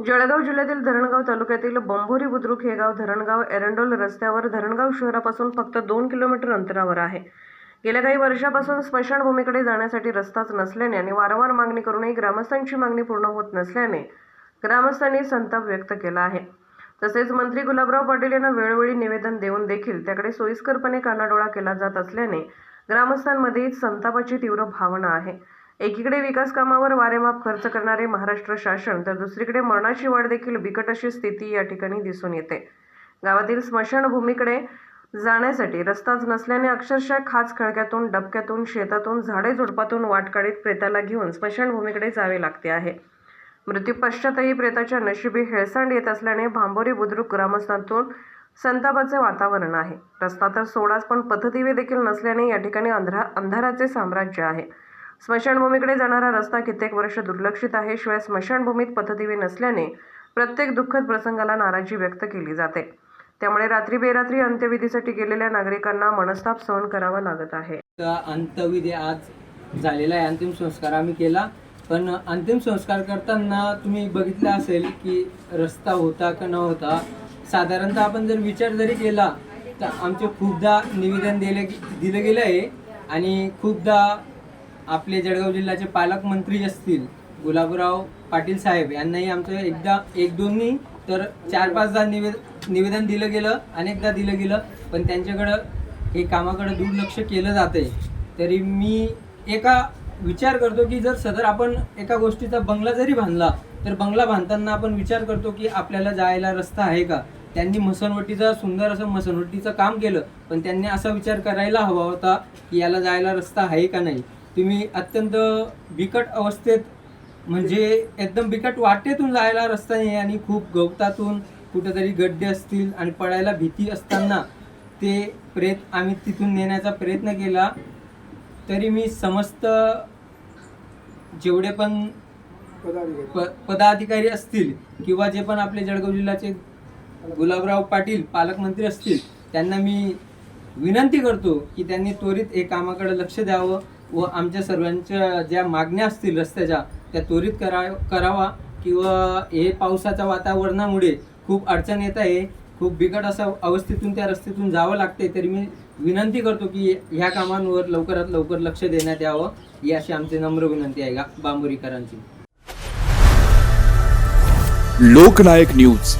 जळगाव जिल्ह्यातील धरणगाव तालुक्यातील बंभोरी बुद्रुक हे गाव धरणगाव एरंडोल रस्त्यावर धरणगाव शहरापासून फक्त दोन किलोमीटर अंतरावर आहे. गेल्या काही वर्षापासून स्मशानभूमीकडे जाण्यासाठी रस्ताच नसल्याने आणि वारंवार मागणी करूनही ग्रामस्थांची मागणी पूर्ण होत नसल्याने ग्रामस्थांनी संताप व्यक्त केला आहे. तसेच मंत्री गुलाबराव पाटील यांना वेळोवेळी निवेदन देऊन देखील त्याकडे सोयीस्करपणे कानाडोळा केला जात असल्याने ग्रामस्थांमध्ये संतापाची तीव्र भावना आहे. एकीकडे विकास कामावर वारेमाप खर्च करणारे महाराष्ट्र शासन तर दुसरीकडे मरणाची वाढ देखील बिकट अशी स्थिती या ठिकाणी दिसून येते. गावातील स्मशानभूमीकडे जाण्यासाठी रस्ताच नसल्याने अक्षरशः खाच खळक्यातून डबक्यातून शेतातून झाडे झुडपातून वाट काढीत प्रेताला घेऊन स्मशानभूमीकडे जावे लागते आहे. मृत्यूपश्चातही प्रेताच्या नशिबी हेळसांड येत असल्याने भांबोरी बुद्रुक ग्रामस्थांतून संतापाचे वातावरण आहे. रस्ता तर सोडाच पण पथदिवे देखील नसल्याने या ठिकाणी अंधरा अंधाराचे साम्राज्य आहे. स्मशानभूमीकडे जाणारा रस्ता कित्येक वर्ष दुर्लक्षित आहे. शिवाय स्मशानभूमीत पथदिवे नसल्याने प्रत्येक दुःखद प्रसंगाला नाराजी व्यक्त केली जाते. त्यामुळे रात्री बेरात्री अंत्यविधीसाठी गेलेल्या नागरिकांना मनस्ताप सहन करावा लागत आहे. अंत्यविधी आज झालेला आहे. अंतिम संस्कार आम्ही केला. पण अंतिम संस्कार करताना तुम्ही बघितलं असेल की रस्ता होता का न होता साधारणतः आपण जर विचार जरी केला तर आमचे खूपदा निवेदन दिले दिलं गेलं आहे आणि खूपदा आपले जळगाव जिल्ह्याचे पालकमंत्री असतील गुलाबराव पाटील साहेब यांनाही आमचं एकदा एक दोन्ही तर चार पाचदा निवेद निवेदन दिलं गेलं अनेकदा दिलं गेलं पण त्यांच्याकडं हे कामाकडं दुर्लक्ष केलं जाते तरी मी एका विचार करतो की जर सदर आपण एका गोष्टीचा बंगला जरी बांधला तर बंगला बांधताना आपण विचार करतो की आपल्याला जायला रस्ता आहे का? त्यांनी मसनवटीचं सुंदर असं मसनवटीचं काम केलं पण त्यांनी असा विचार करायला हवा होता की याला जायला रस्ता आहे का नाही? तुम्ही अत्यंत बिकट अवस्थेत म्हणजे एकदम बिकट वाटेतून जायला रस्ता नाही आणि खूप गवतातून कुठेतरी गड्डे असतील आणि पडायला भीती असताना ते प्रेत आम्ही तिथून नेण्याचा प्रयत्न केला. तरी मी समस्त जेवढे पण प पदाधिकारी असतील किंवा जे पण आपले जळगाव जिल्ह्याचे गुलाबराव पाटील पालकमंत्री असतील त्यांना मी विनंती करतो की त्यांनी त्वरित हे कामाकडे लक्ष द्यावं. व आमच्या सर्वांच्या ज्या मागण्या असतील रस्त्याच्या त्या त्वरित करा करावा किंवा हे पावसाच्या वातावरणामुळे खूप अडचण येत आहे. खूप बिकट असा अवस्थेतून त्या रस्त्यातून जावं लागते तरी मी विनंती करतो की ह्या कामांवर लवकरात लवकर लक्ष देण्यात यावं ही अशी आमची नम्र विनंती आहे. गा बांबोरीकरांची. लोकनायक न्यूज.